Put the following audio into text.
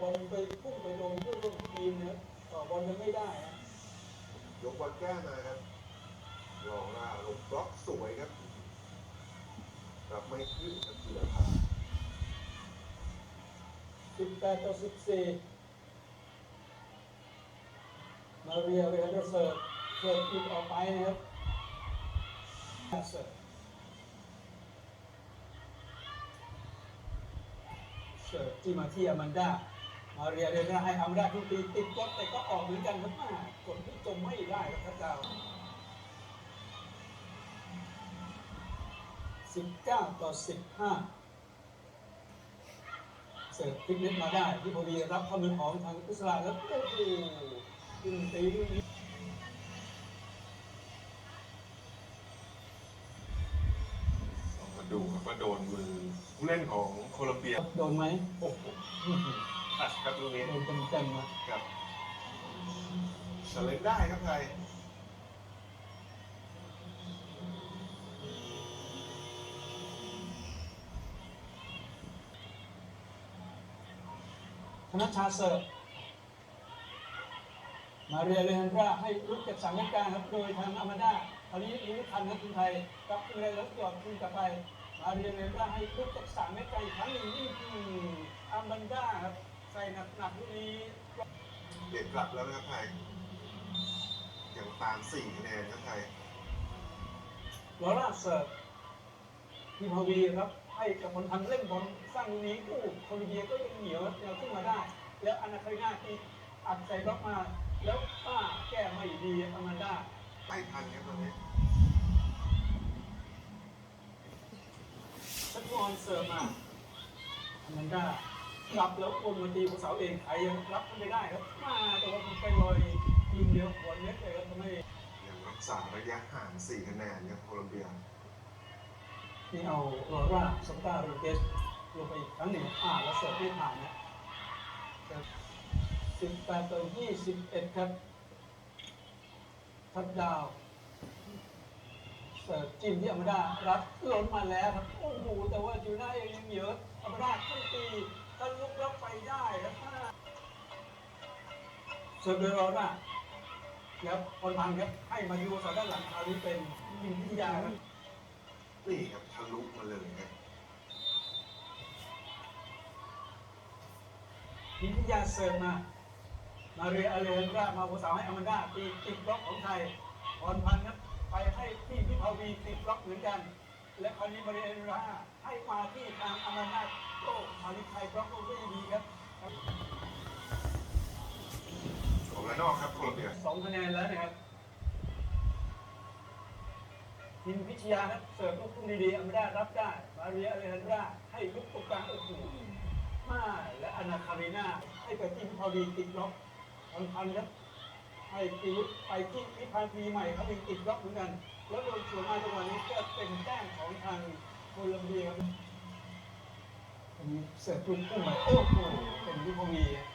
บอลไปพุ่งไปโดนเพื่อนร่วมทีมนะครับต่อบอลยังไม่ได้นะยกบอลแก้มาครับลองหน้าลงบล็อกสวยครับรับไม่ขึ้นครับธีรพาสิบแปดต่อสิบสี่มาเรียเรียนเสิร์ฟเสิร์ฟอีกออกไปนะครับเสิร์ฟเสิร์ฟที่มาที่อามันดามา เรียเรียนให้อามันดาทุกทีติดกดแต่ก็ออกเหมือนกันครับมากดที่จมไม่ได้ครับทัดดาสิบเก้าต่อสิบห้าเสิร์ฟพลิกเน็ตมาได้ที่พอดีรับข้อมือของทางอิสราแล้วโอ้โหยิงตีลูกนี้ลอมาดูครับว่าโดนมือผู้เล่นของโคลอมเบียโดนไหมโอ้โห ตัดครับตรงนี้โดนเต็มๆนะครับเฉลยได้ครับไทยธนชาเสิร์ฟมาเรียเลฮันดราให้ลุกจากสามเหตุการณ์ครับ โดยทางอามาดาคราวนี้รู้ทันครับทีมไทยกลับขึ้นเลยแล้วจอดขึ้นกลับไป มาเรียเลฮันดราให้ลุกจากสามเหตุการณ์อีกครั้งหนึ่งนี่คืออามันดาครับ ใส่หนักๆลูกนี้เด็ดกลับแล้วนะครับไทยยังตามสี่คะแนนครับไทยลอร่าเสิร์ฟทีพาวีครับ ให้กับคนทันเล่นบอลสร้างลูกนี้โอ้โคลอมเบียก็ยังเหนียวครับยังขึ้นมาได้ แล้วอนาคาริน่าที่อัดใส่บล็อกมา แล้วป้าแก้ไม่ดีอามันดาไม่ทันครับตอนนี้ชักนอนเสิร์ฟมาอามันดากลับแล้วคนมาตีภูเสาเองไทยยังรับไม่ได้ครับมาแต่ว่ามันไปลอยยิงเดียวหัวเน็ตเลยครับทำให้ยังรักษาระยะห่างสี่คะแนนครับโคลอมเบียนี่เอาลอร่าสตาร์รูเกสลงไปอีกครั้งหนึ่งอ่าแล้วเสิร์ฟไม่ผ่านนะสิบแปดต่อยี่สิบเอ็ดครับทัดดาวเสิร์ฟจิ้มที่อเมดารับล้นมาแล้วครับโอ้โหแต่ว่าจูน่ายังยังเหยอะอเมดาขึ้นตี ถ้าลุกรับไปได้ครับเสิร์ฟโดยรอร่าแล้วพลพันธ์ครับให้มายูสอดด้านหลังคราวนี้เป็นยิงพิทยาครับนี่ครับทะลุมาเลยครับยิงพิทยาเสิร์ฟมา มาเรียอาเลนรามาโบสาวให้อแมนดาตีติดบล็อกของไทยพรพันธ์ครับไปให้ที่พิพาวีติดบล็อกเหมือนกัน และคราวนี้มาเรียอาเลนราให้มาที่ทางอแมนดาโต้มาลิไทยบล็อกลงได้ดีครับของระนอกครับโคลอมเบียสองคะแนนแล้วนะครับทีมพิชยาครับเสิร์ฟลูกทุ่งดีๆอแมนดารับได้ มาเรียอาเลนราให้ลุกตรงกลางโอ้โหมาและอนาคารีนาให้ไปที่พิพาวีติดบล็อกพรพันธ์ครับให้ตีลุกไปที่พิพาพีใหม่เขาเองติดบล็อกเหมือนกัน แล้วโดนสวนมาจังหวะนี้ก็เป็นแต้มของทางโคลอมเบียครับอันนี้เสิร์ฟจุดพุ่งมาโอ้โหเป็นยุควีครับ